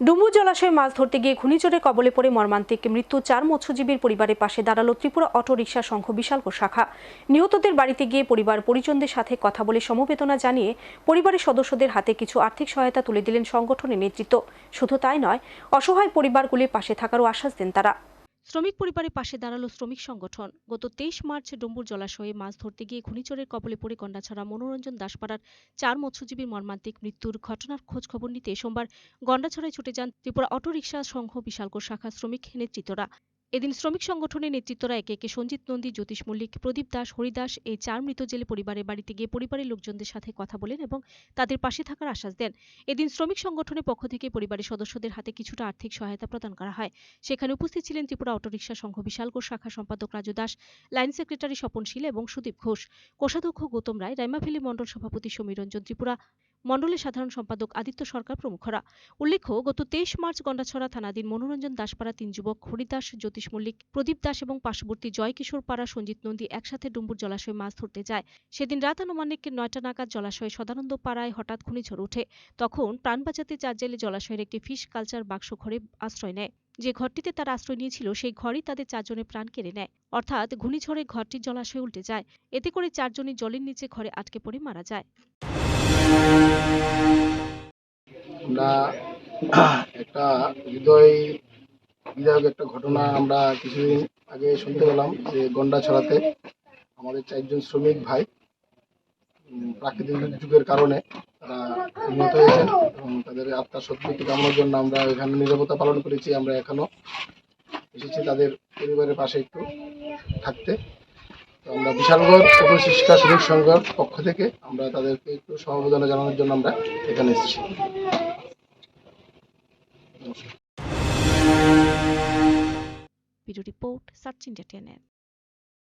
ডুমুর জলাশয়ে মাছ ধরতে গিয়ে ঘূর্ণিঝড়ের কবলে পড়ে মর্মান্তিক মৃত্যু চার মৎস্যজীবীর পরিবারের পাশে দাঁড়াল ত্রিপুরা অটো রিক্সা সংঘ বিশাল শাখা। নিহতদের বাড়িতে গিয়ে পরিবার পরিজনদের সাথে কথা বলে সমবেদনা জানিয়ে পরিবারের সদস্যদের হাতে কিছু আর্থিক সহায়তা তুলে দিলেন সংগঠনের নেতৃত্ব। শুধু তাই নয়, অসহায় পরিবারগুলির পাশে থাকারও আশ্বাস দেন তারা। শ্রমিক পরিবারের পাশে দাঁড়াল শ্রমিক সংগঠন। গত তেইশ মার্চ ডুম্বুর জলাশয়ে মাছ ধরতে গিয়ে ঘূর্ণিঝড়ের কবলে পড়ে গন্ডাছড়া মনোরঞ্জন দাসপাড়ার চার মৎস্যজীবীর মর্মান্তিক মৃত্যুর ঘটনার খোঁজ খবর নিতে সোমবার গন্ডাছড়ায় ছুটে যান ত্রিপুরা অটোরিকশা সংঘ বিশালকোট শাখা শ্রমিক নেতৃত্বরা। এদিন শ্রমিক সংগঠনের নেতৃত্বরা একে একে সঞ্জিত নন্দী, জ্যোতিষ মল্লিক, প্রদীপ দাস হরিদাস এই চার মৃত জেলে পরিবারের বাড়িতে গিয়ে পরিবারের লোকজনদের সাথে কথা বলেন এবং তাদের পাশে থাকার আশ্বাস দেন। এদিন শ্রমিক সংগঠনের পক্ষ থেকে পরিবারের সদস্যদের হাতে কিছুটা আর্থিক সহায়তা প্রদান করা হয়। সেখানে উপস্থিত ছিলেন ত্রিপুরা অটোরিকশা সংঘ বিশালকোর শাখা সম্পাদক রাজু দাস, লাইন সেক্রেটারি স্বপন শীল এবং সুদীপ ঘোষ। কোষাধ্যক্ষ গৌতম রায়, রাইমাফেলি মণ্ডল সভাপতি সমীরঞ্জন ত্রিপুরা মণ্ডলের সাধারণ সম্পাদক আদিত্য সরকার প্রমুখরা। উল্লেখ্য, গত তেইশ মার্চ গন্ডাছড়া থানাধীন মনোরঞ্জন দাসপাড়া তিন যুবক হরিদাস, জ্যোতিষ মল্লিক, প্রদীপ দাস এবং পার্শ্ববর্তী জয়কিশোর পাড়া সঞ্জিত নন্দী একসাথে ডুম্বুর জলাশয়ে মাছ ধরতে যায়। সেদিন রাত আনুমানিক নয়টা নাগাদ জলাশয়ে সদানন্দ পাড়ায় হঠাৎ ঘূর্ণিঝড় ওঠে। তখন প্রাণ বাঁচাতে চার জেলে জলাশয়ের একটি ফিশ কালচার বাক্স ঘরে আশ্রয় নেয়। যে ঘরটিতে তার আশ্রয় নিয়েছিল, সেই ঘরই তাদের চারজনের প্রাণ কেড়ে নেয়। অর্থাৎ ঘূর্ণিঝড়ে ঘরটির জলাশয়ে উল্টে যায়। এতে করে চারজনই জলের নিচে ঘরে আটকে পড়ে মারা যায়। আমরা একটা হৃদয় বিধায়ক একটা ঘটনা আমরা কিছুদিন আগে শুনতে পেলাম যে গন্ডা ছড়াতে আমাদের চারজন শ্রমিক ভাই প্রাকৃতিক দুর্যোগের কারণে তারা নিহত হয়েছেন এবং তাদের আত্মার সত্যি কামনার জন্য আমরা এখানে নিরাপত্তা পালন করেছি। আমরা এখনও এসেছি তাদের পরিবারের পাশে একটু থাকতে। আমরা বিশালগড় সকল শিক্ষা শ্রমিক সংঘের পক্ষ থেকে আমরা তাদেরকে একটু সমবেদনা জানানোর জন্য আমরা এখানে এসেছি। রিপোর্ট সচিন